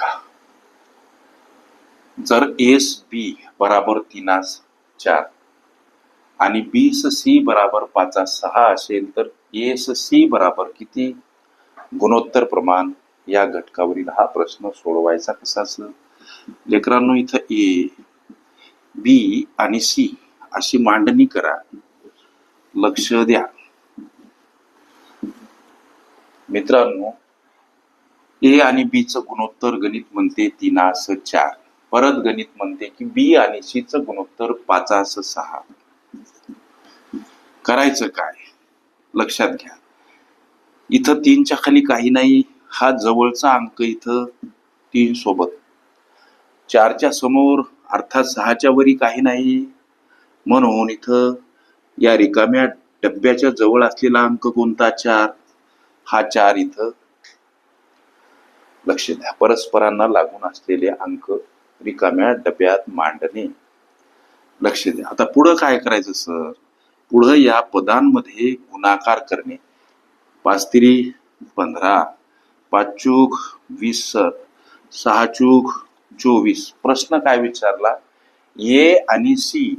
बघा जर एस बी बराबर तीनास चार आणि बीस सी बराबर पाचा सहा असेल तर एस सी बराबर किती? गुणोत्तर प्रमाण या घटकावरील हा प्रश्न सोडवायचा कसा असं लेकरांनो इथं ए बी आणि सी अशी मांडणी करा. लक्ष द्या. मित्रांनो ए आणि बी च गुणोत्तर गणित म्हणते तीनास चार. परत गणित म्हणते की बी आणि सी च गुणोत्तर पाचास सहा. करायचं काय? लक्षात घ्या. इथं तीनच्या खाली काही नाही. हा जवळचा अंक इथं तीन सोबत. चारच्या समोर अर्थात सहाच्या वरी काही नाही. म्हणून इथं या रिकाम्या डब्याच्या जवळ असलेला अंक कोणता? चार. हा चार इथं लक्ष द्या. परस्परांना लागून असलेले अंक रिकाम्या डब्यात मांडणे. लक्ष द्या. आता पुढं काय करायचं सर? पुढं या पदांमध्ये गुणाकार करणे. पाच तिरी पंधरा पाच चूक वीस सर सहा चूक चोवीस. प्रश्न काय विचारला? ए आणि सी.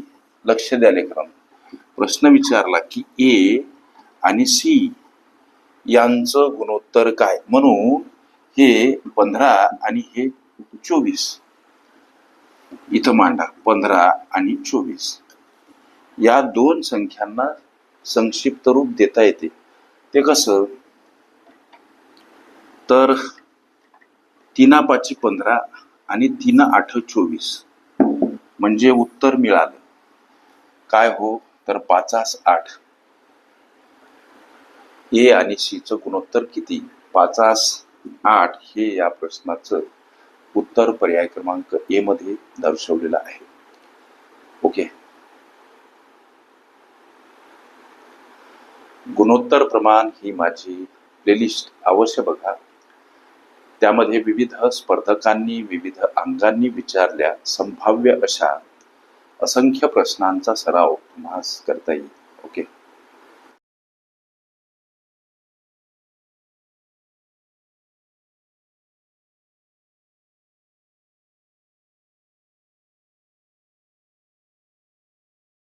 लक्ष द्या लेकरांनो प्रश्न विचारला की ए आणि सी यांचं गुणोत्तर काय? म्हणून हे पंधरा आणि हे चोवीस. इथं मांडा पंधरा आणि चोवीस. या दोन संख्यांना संक्षिप्त रूप देता येते. ते कसं? तर तीना पाची पंधरा आणि तीन आठ चोवीस. म्हणजे उत्तर मिळालं. काय हो? तर पाचास आठ. ए आणि सी च गुणोत्तर किती? पाचास आठ हे या प्रश्नाचं उत्तर पर्याय क्रमांक ए मध्ये दर्शवलेलं आहे. ओके. गुणोत्तर प्रमाण ही माझी प्लेलिस्ट अवश्य बघा. त्यामध्ये विविध स्पर्धकांनी विविध अंगांनी विचारल्या संभाव्य अशा असंख्य प्रश्नांचा सराव तुम्हाला करता येईल.